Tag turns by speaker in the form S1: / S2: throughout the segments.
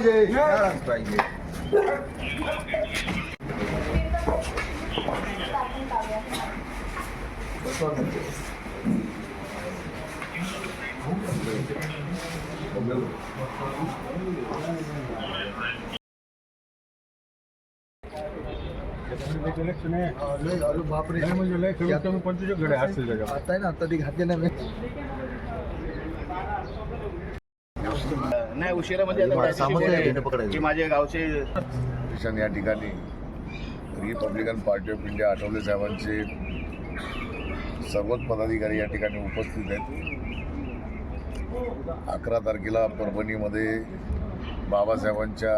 S1: पाहिजे.
S2: मिळालाच पाहिजे
S3: इलेक्शन आहे
S1: हा, अरे बापरे
S3: नाही म्हणजे लय कमीत कमी पंचवीस घडे असतील त्याच्यात
S1: आता आहे ना आता ती घातली ना मी.
S4: नाही उशिरा म्हणजे आता त्याच्याशी
S1: सामोरं
S4: बोलले
S1: येणं पकडायचं.
S4: की माझे गावचे
S5: या ठिकाणी Republican party of India Athawale साहेबांचे सर्वच पदाधिकारी या ठिकाणी उपस्थित आहेत. अकरा तारखेला परभणीमध्ये बाबासाहेबांच्या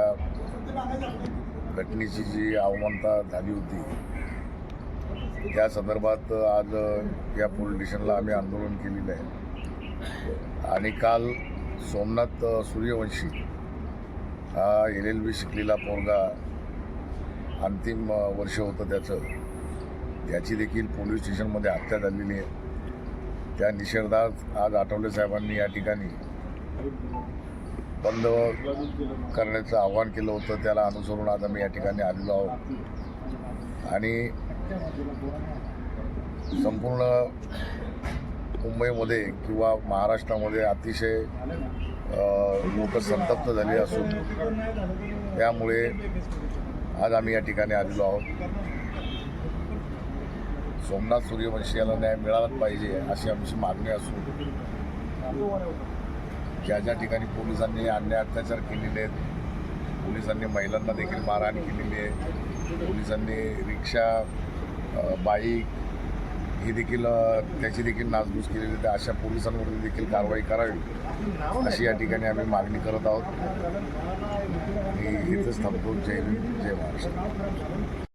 S5: घटनेची जी अवमानता झाली होती त्या संदर्भात आज या पोलीस स्टेशनला आम्ही आंदोलन केलेलं आहे. आणि काल सोमनाथ सूर्यवंशी. हा एल एल बी शिकलेला पोरगा अंतिम वर्ष होतं त्याचं. त्याची देखील पोलीस स्टेशनमध्ये हत्या झालेली आहे. त्या निषेधात आज आठवले साहेबांनी या ठिकाणी बंद करण्याचं आवाहन केलं होतं. त्याला अनुसरून आज आम्ही या ठिकाणी आलेलो आहोत. आणि संपूर्ण मुंबईमध्ये किंवा महाराष्ट्रामध्ये अतिशय लोक संतप्त झाले असून त्यामुळे आज आम्ही या ठिकाणी आलेलो आहोत. सोमनाथ सूर्यवंशी याला न्याय मिळालाच पाहिजे अशी आमची मागणी असून ज्या ज्या ठिकाणी पोलिसांनी अन्याय अत्याचार केलेले आहेत पोलिसांनी महिलांना देखील मारहाण केलेली आहे पोलिसांनी रिक्षा बाईक ही देखील त्याची देखील नासधूस केलेली आहे. अशा पोलिसांवरती देखील कारवाई करावी अशी या ठिकाणी आम्ही मागणी करत आहोत. आणि इथंच थांबतो. जय हिंद जय महाराष्ट्र.